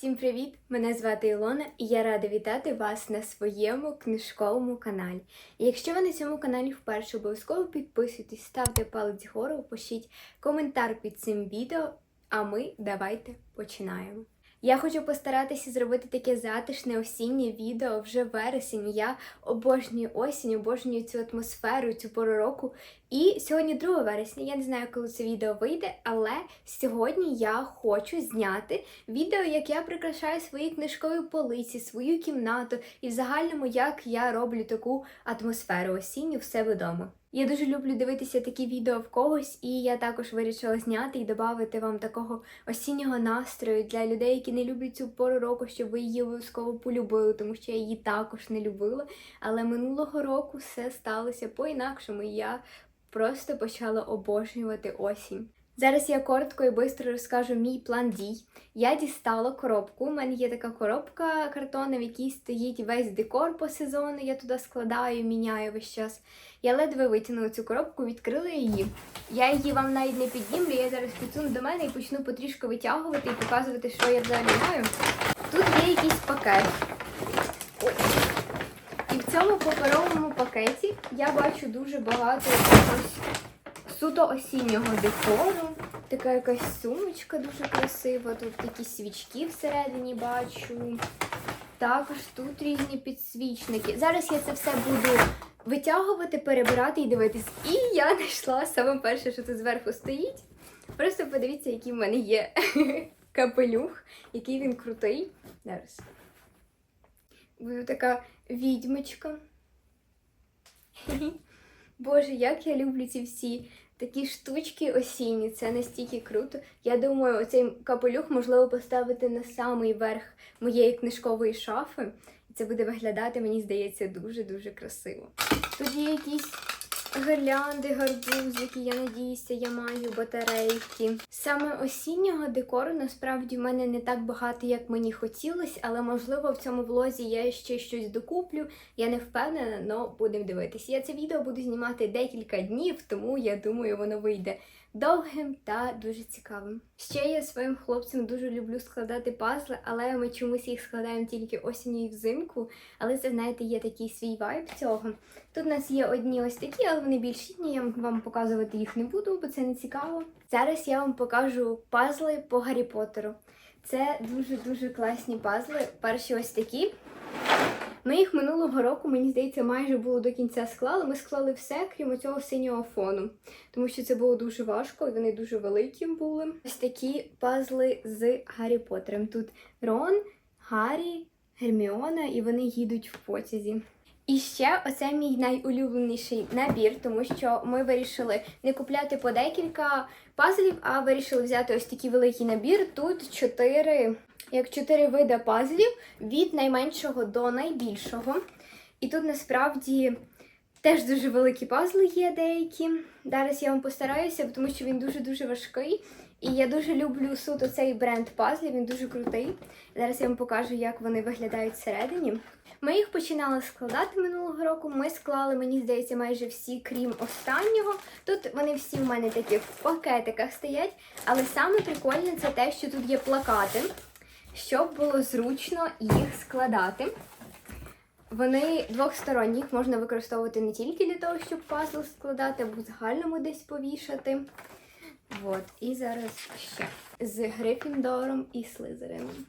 Всім привіт! Мене звати Ілона і я рада вітати вас на своєму книжковому каналі. І якщо ви на цьому каналі вперше, обов'язково підписуйтесь, ставте палець вгору, пишіть коментар під цим відео, а ми давайте починаємо. Я хочу постаратися зробити таке затишне осіннє відео вже вересень. Я обожнюю осінь, обожнюю цю атмосферу, цю пору року. І сьогодні 2 вересня. Я не знаю, коли це відео вийде, але сьогодні я хочу зняти відео, як я прикрашаю свої книжкові полиці, свою кімнату і в загальному, як я роблю таку атмосферу осінню в себе вдома. Я дуже люблю дивитися такі відео в когось, і я також вирішила зняти і додати вам такого осіннього настрою для людей, які не люблять цю пору року, щоб ви її обов'язково полюбили, тому що я її також не любила. Але минулого року все сталося по-інакшому, і я просто почала обожнювати осінь. Зараз я коротко і швидко розкажу мій план дій. Я дістала коробку. У мене є така коробка картонна, в якій стоїть весь декор по сезону. Я туди складаю, міняю весь час. Я ледве витягнула цю коробку, відкрила її. Я її вам навіть не піднімлю. Я зараз підсуну до мене і почну потрішки витягувати і показувати, що я взагалі маю. Тут є якийсь пакет. І в цьому паперовому пакеті я бачу дуже багато якогось суто осіннього декору. Така якась сумочка дуже красива. Тут якісь свічки всередині бачу. Також тут різні підсвічники. Зараз я це все буду витягувати, перебирати і дивитись. І я знайшла саме перше, що тут зверху стоїть. Просто подивіться, який в мене є капелюх, який він крутий. Зараз. Буду така відьмочка. Боже, як я люблю ці всі такі штучки осінні, це настільки круто. Я думаю, оцей капелюх можливо поставити на самий верх моєї книжкової шафи. І це буде виглядати, мені здається, дуже-дуже красиво. Тут є якісь гирлянди, гарбузики, я надіюся, я маю батарейки. Саме осіннього декору насправді в мене не так багато, як мені хотілося, але можливо в цьому влозі я ще щось докуплю. Я не впевнена, але будемо дивитися. Я це відео буду знімати декілька днів, тому я думаю, воно вийде довгим та дуже цікавим. Ще я своїм хлопцям дуже люблю складати пазли, але ми чомусь їх складаємо тільки осінню і взимку. Але це, знаєте, є такий свій вайб цього. Тут у нас є одні ось такі, але вони більш рідні, я вам показувати їх не буду, бо це не цікаво. Зараз я вам покажу пазли по Гаррі Поттеру. Це дуже-дуже класні пазли. Перші ось такі. Ми їх минулого року, мені здається, майже було до кінця склали. Ми склали все, крім цього синього фону, тому що це було дуже важко, і вони дуже великі були. Ось такі пазли з Гаррі Поттером. Тут Рон, Гаррі, Герміона, і вони їдуть в потязі. І ще оце мій найулюбленіший набір, тому що ми вирішили не купляти по декілька пазлів, а вирішили взяти ось такий великий набір. Тут чотири, як чотири види пазлів від найменшого до найбільшого. І тут насправді теж дуже великі пазли є деякі. Зараз я вам постараюся, тому що він дуже-дуже важкий. І я дуже люблю суто цей бренд пазлів, він дуже крутий. Зараз я вам покажу, як вони виглядають всередині. Ми їх починали складати минулого року. Ми склали, мені здається, майже всі, крім останнього. Тут вони всі в мене такі в пакетиках стоять. Але саме прикольне це те, що тут є плакати, щоб було зручно їх складати. Вони двохсторонні, їх можна використовувати не тільки для того, щоб пазл складати, або в загальному десь повішати. От, і зараз ще з Грифіндором і Слизерином.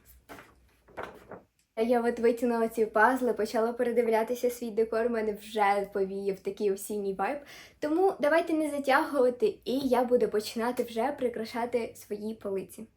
Я от витягнула ці пазли, почала передивлятися свій декор, мене вже повіяв такий осінній вайб. Тому давайте не затягувати, і я буду починати вже прикрашати свої полиці.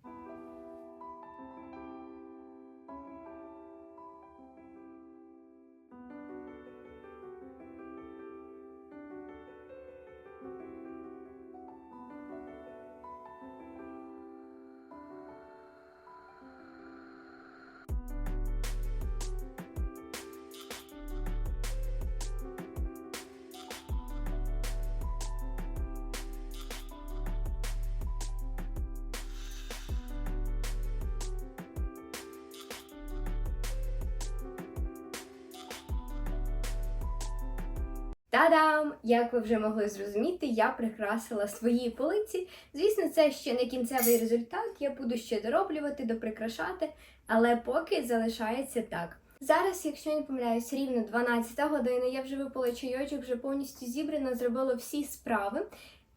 Та-дам! Як ви вже могли зрозуміти, я прикрасила свої полиці. Звісно, це ще не кінцевий результат, я буду ще дороблювати, доприкрашати, але поки залишається так. Зараз, якщо я не помиляюсь, рівно 12 година, я вже випила чайочок, вже повністю зібрана, зробила всі справи.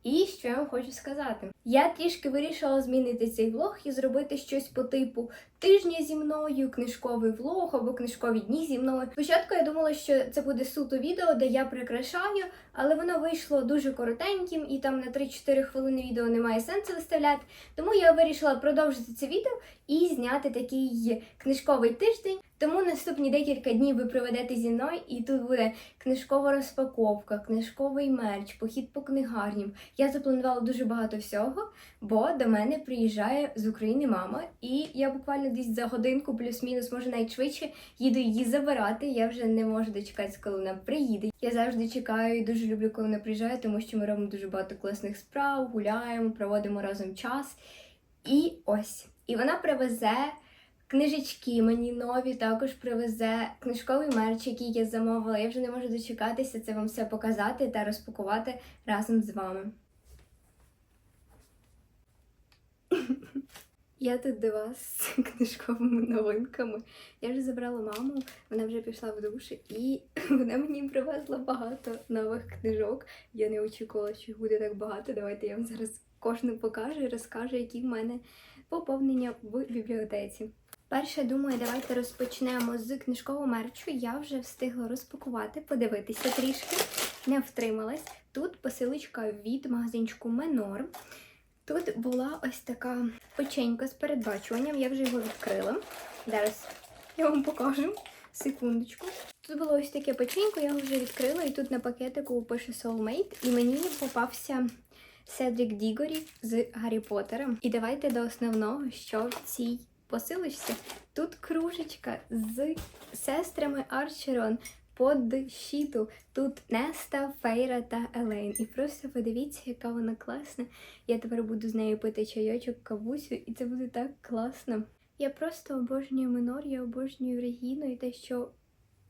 І що я вам хочу сказати? Я трішки вирішила змінити цей влог і зробити щось по типу тижня зі мною, книжковий влог або книжкові дні зі мною. Спочатку я думала, що це буде суто відео, де я прикрашаю, але воно вийшло дуже коротеньким, і там на 3-4 хвилини відео немає сенсу виставляти. Тому я вирішила продовжити це відео і зняти такий книжковий тиждень. Тому наступні декілька днів ви проведете зі мною, і тут буде книжкова розпаковка, книжковий мерч, похід по книгарням. Я запланувала дуже багато всього, бо до мене приїжджає з України мама, і я буквально десь за годинку, плюс-мінус, може навіть швидше, їду її забирати. Я вже не можу дочекатися, коли вона приїде. Я завжди чекаю і дуже люблю, коли вона приїжджає, тому що ми робимо дуже багато класних справ, гуляємо, проводимо разом час. І ось. І вона привезе. Книжечки мені нові також привезе книжковий мерч, який я замовила. Я вже не можу дочекатися це вам все показати та розпакувати разом з вами. Я тут до вас з книжковими новинками. Я вже забрала маму, вона вже пішла в душ, і вона мені привезла багато нових книжок. Я не очікувала, що їх буде так багато. Давайте я вам зараз кожну покажу і розкажу, які в мене поповнення в бібліотеці. Перше, думаю, давайте розпочнемо з книжкового мерчу. Я вже встигла розпакувати, подивитися трішки, не втрималась. Тут посилочка від магазинчику Менор. Тут була ось така печенька з передбачуванням, я вже його відкрила. Зараз я вам покажу. Секундочку. Тут було ось таке печенько, я його вже відкрила, і тут на пакетику пише Soulmate, і мені попався Седрік Дігорі з Гаррі Поттером. І давайте до основного, що в цій посилочці. Тут кружечка з сестрами Арчерон под щиту. Тут Неста, Фейра та Елейн. І просто подивіться, яка вона класна. Я тепер буду з нею пити чайочок, кавусю, і це буде так класно. Я просто обожнюю Минор, я обожнюю Регіну і те, що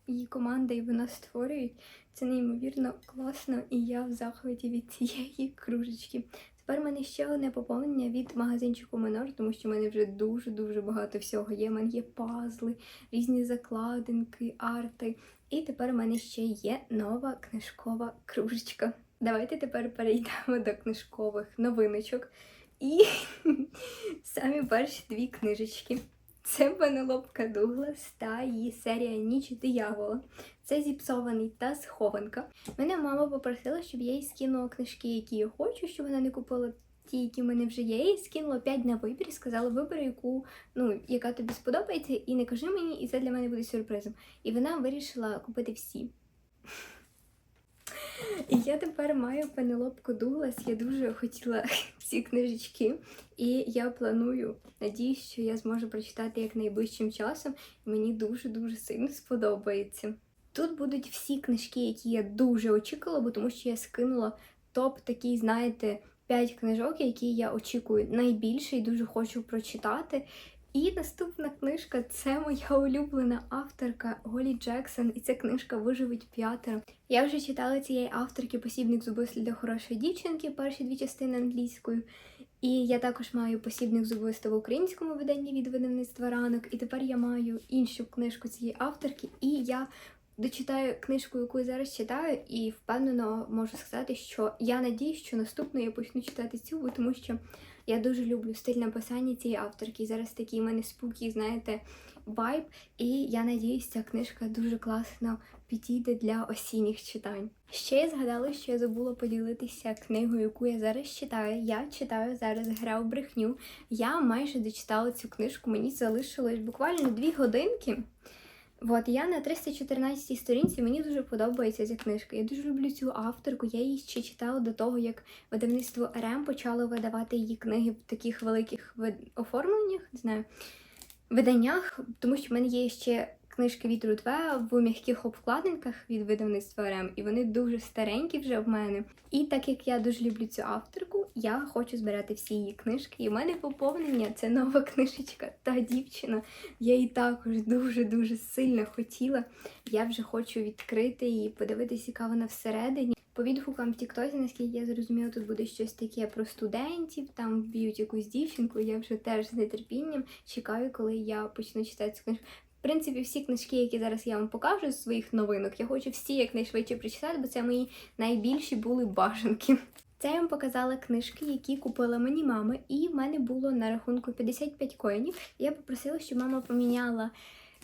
її команда і вона створюють. Це неймовірно класно, і я в захваті від цієї кружечки. Тепер в мене ще одне поповнення від магазинчику Менор, тому що в мене вже дуже-дуже багато всього є. У мене є пазли, різні закладинки, арти. І тепер в мене ще є нова книжкова кружечка. Давайте тепер перейдемо до книжкових новиночок. І самі перші дві книжечки. Це Пенелопка Дуглас та її серія Ніч диявола. Це зіпсований та схованка. Мене мама попросила, щоб я їй скинула книжки, які я хочу, щоб вона не купила ті, які в мене вже є. Я їй скинула 5 на вибір і сказала, вибери, яку, ну, яка тобі сподобається, і не кажи мені, і це для мене буде сюрпризом. І вона вирішила купити всі. І я тепер маю Пенелопку Дуглас. Я дуже хотіла ці книжечки, і я планую, надіюсь, що я зможу прочитати як найближчим часом, мені дуже-дуже сильно сподобається. Тут будуть всі книжки, які я дуже очікувала, бо тому що я скинула топ такий, знаєте, 5 книжок, які я очікую найбільше і дуже хочу прочитати. І наступна книжка це моя улюблена авторка Голі Джексон, і ця книжка Виживуть п'ятеро. Я вже читала цієї авторки посібник зубислів для хорошої дівчинки, перші дві частини англійською. І я також маю посібник зубисту в українському виданні від видавництва ранок. І тепер я маю іншу книжку цієї авторки, і я дочитаю книжку, яку я зараз читаю, і впевнено можу сказати, що я надіюсь, що наступно я почну читати цю, тому що я дуже люблю стиль написання цієї авторки. Зараз такий в мене спокій, знаєте, вайб. І я надіюсь, ця книжка дуже класно підійде для осінніх читань. Ще я згадала, що я забула поділитися книгою, яку я зараз читаю. Я читаю зараз Гра в брехню. Я майже дочитала цю книжку, мені залишилось буквально дві годинки. От я на 314 сторінці, мені дуже подобається ця книжка. Я дуже люблю цю авторку. Я її ще читала до того, як видавництво РМ почало видавати її книги в таких великих вид... оформленнях, не знаю, виданнях, тому що в мене є ще книжки від Рутве в м'яких обкладинках від видавництва РМ, і вони дуже старенькі вже в мене. І так як я дуже люблю цю авторку, я хочу збирати всі її книжки. І в мене поповнення це нова книжечка та дівчина. Я її також дуже-дуже сильно хотіла. Я вже хочу відкрити і подивитися, яка вона всередині. По відгукам в Тіктоці, наскільки я зрозуміла, тут буде щось таке про студентів, там вб'ють якусь дівчинку. Я вже теж з нетерпінням чекаю, коли я почну читати цю книжку. В принципі, всі книжки, які зараз я вам покажу з своїх новинок, я хочу всі якнайшвидше прочитати, бо це мої найбільші були бажанки. Це я вам показала книжки, які купила мені мама, і в мене було на рахунку 55 коїнів. Я попросила, щоб мама поміняла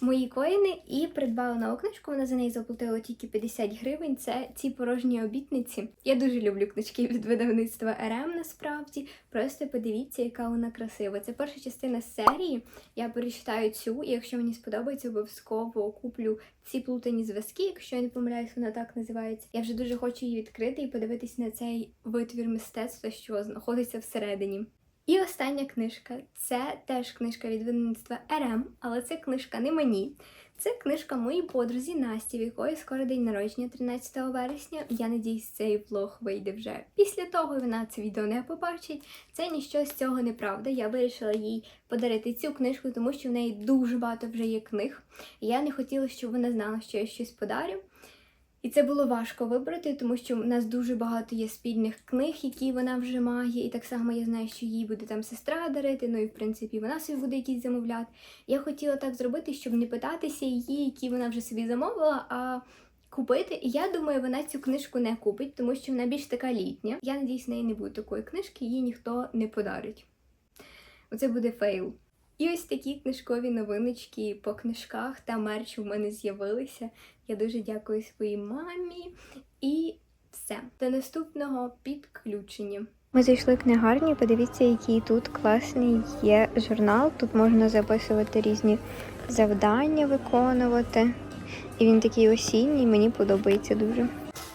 мої коїни і придбала нову книжку. Вона за неї заплатила тільки 50 гривень. Це ці порожні обітниці. Я дуже люблю книжки від видавництва РМ. Насправді просто подивіться, яка вона красива. Це перша частина серії. Я перечитаю цю, і якщо мені сподобається, обов'язково куплю ці плутані зв'язки. Якщо я не помиляюсь, вона так називається. Я вже дуже хочу її відкрити і подивитись на цей витвір мистецтва, що знаходиться всередині. І остання книжка це теж книжка від видавництва РМ, але це книжка не мені. Це книжка моїй подрузі Насті, в якої скоро день народження 13 вересня. Я надіюсь, цей влог вийде вже після того. Вона це відео не побачить. Це ніщо з цього не правда. Я вирішила їй подарити цю книжку, тому що в неї дуже багато вже є книг. Я не хотіла, щоб вона знала, що я щось подарю. І це було важко вибрати, тому що в нас дуже багато є спільних книг, які вона вже має. І так само я знаю, що їй буде там сестра дарити, ну і в принципі вона собі буде якісь замовляти. Я хотіла так зробити, щоб не питатися її, які вона вже собі замовила, а купити. І я думаю, вона цю книжку не купить, тому що вона більш така літня. Я надіюсь, в неї не буде такої книжки, її ніхто не подарить. Оце буде фейл. І ось такі книжкові новиночки по книжках та мерч у мене з'явилися. Я дуже дякую своїй мамі. І все. До наступного підключення. Ми зайшли в книгарню, подивіться, який тут класний є журнал. Тут можна записувати різні завдання, виконувати. І він такий осінній, мені подобається дуже.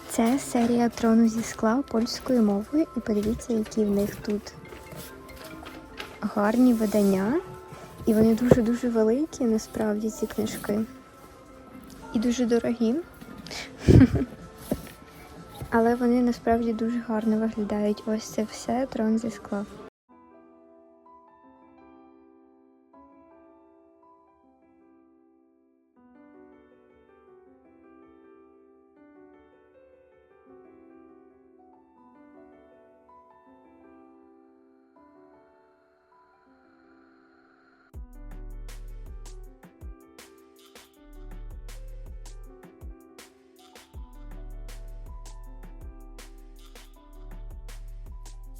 Це серія трону зі скла польською мовою. І подивіться, які в них тут гарні видання. І вони дуже-дуже великі, насправді, ці книжки. І дуже дорогі. Але вони насправді дуже гарно виглядають. Ось це все трон зі скла.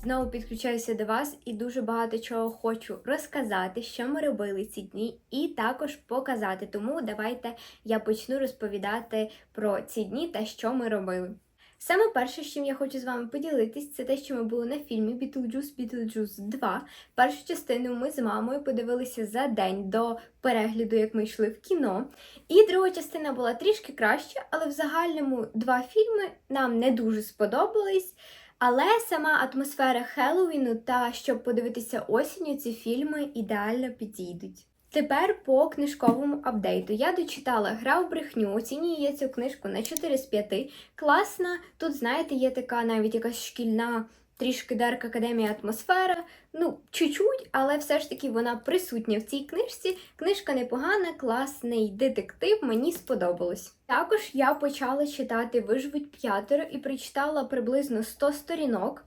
Знову підключаюся до вас і дуже багато чого хочу розказати, що ми робили ці дні, і також показати. Тому давайте я почну розповідати про ці дні та що ми робили. Саме перше, з чим я хочу з вами поділитись, це те, що ми були на фільмі Beetlejuice Beetlejuice 2. Першу частину ми з мамою подивилися за день до перегляду, як ми йшли в кіно. І друга частина була трішки краще, але в загальному два фільми нам не дуже сподобались. Але сама атмосфера Хеллоуіну та щоб подивитися осінню, ці фільми ідеально підійдуть. Тепер по книжковому апдейту. Я дочитала Гра в брехню, оцінюю я цю книжку на 4 з 5. Класна. Тут, знаєте, є така навіть якась шкільна, трішки Дарк Академія атмосфера. Ну, чуть-чуть, але все ж таки вона присутня в цій книжці. Книжка непогана, класний детектив, мені сподобалось. Також я почала читати Виживуть п'ятеро і прочитала приблизно 100 сторінок.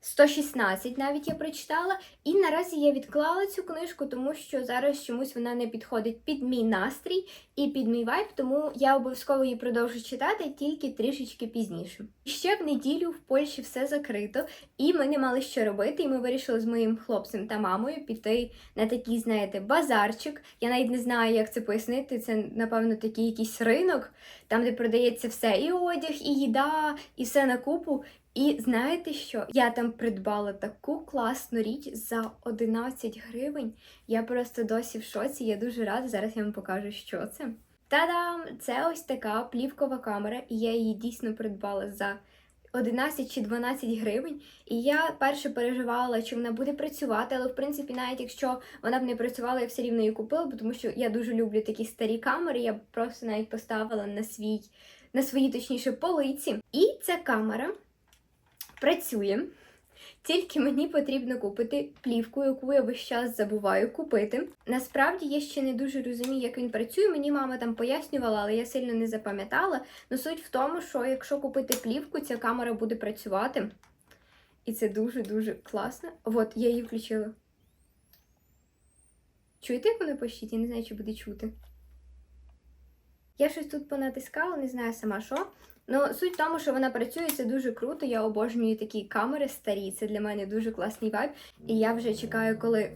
116 навіть я прочитала, і наразі я відклала цю книжку, тому що зараз чомусь вона не підходить під мій настрій і під мій вайб, тому я обов'язково її продовжу читати тільки трішечки пізніше. Ще в неділю в Польщі все закрито, і ми не мали що робити. І ми вирішили з моїм хлопцем та мамою піти на такий, знаєте, базарчик. Я навіть не знаю, як це пояснити. Це, напевно, такий якийсь ринок, там, де продається все: і одяг, і їда, і все на купу. І знаєте що? Я там придбала таку класну річ за 11 гривень. Я просто досі в шоці. Я дуже рада. Зараз я вам покажу, що це. Та-дам! Це ось така плівкова камера, і я її дійсно придбала за 11 чи 12 гривень. І я перше переживала, чи вона буде працювати, але в принципі, навіть якщо вона б не працювала, я все рівно її купила, тому що я дуже люблю такі старі камери. Я просто навіть поставила на свій, на свої точніше полиці. І ця камера працює. Тільки мені потрібно купити плівку, яку я весь час забуваю купити. Насправді я ще не дуже розумію, як він працює. Мені мама там пояснювала, але я сильно не запам'ятала. Но суть в тому, що якщо купити плівку, ця камера буде працювати. І це дуже-дуже класно. От, я її включила. Чуєте, як воно пощить? Я не знаю, чи буде чути. Я щось тут понатискала, не знаю сама що. Ну, суть в тому, що вона працює, це дуже круто. Я обожнюю такі камери старі. Це для мене дуже класний вайб. І я вже чекаю, коли.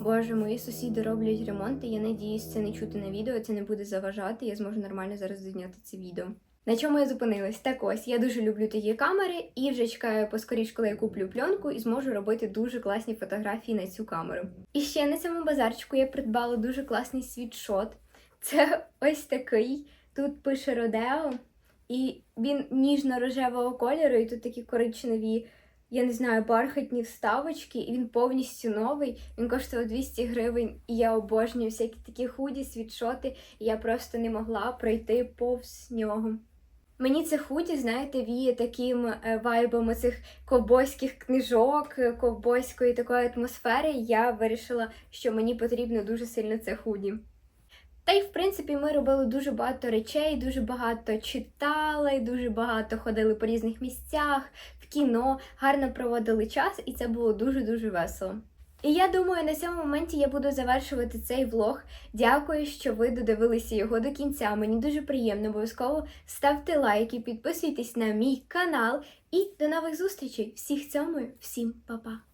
Боже, мої сусіди роблять ремонт, і я надіюсь, це не чути на відео, це не буде заважати. Я зможу нормально зараз зняти це відео. На чому я зупинилась? Так ось, я дуже люблю такі камери і вже чекаю поскоріш, коли я куплю пленку і зможу робити дуже класні фотографії на цю камеру. І ще на цьому базарчику я придбала дуже класний світшот. Це ось такий. Тут пише Родео, і він ніжно-рожевого кольору, і тут такі коричневі, я не знаю, бархатні вставочки, і він повністю новий. Він коштував 200 гривень, і я обожнюю всякі такі худі, світшоти, і я просто не могла пройти повз нього. Мені це худі, знаєте, віє таким е, вайбом оцих ковбойських книжок, е, ковбойської такої атмосфери. Я вирішила, що мені потрібно дуже сильно це худі. Та й в принципі ми робили дуже багато речей, дуже багато читали, дуже багато ходили по різних місцях, в кіно, гарно проводили час, і це було дуже-дуже весело. І я думаю, на цьому моменті я буду завершувати цей влог. Дякую, що ви додивилися його до кінця. Мені дуже приємно. Обов'язково ставте лайки, підписуйтесь на мій канал і до нових зустрічей. Всіх цьомую, всім па-па!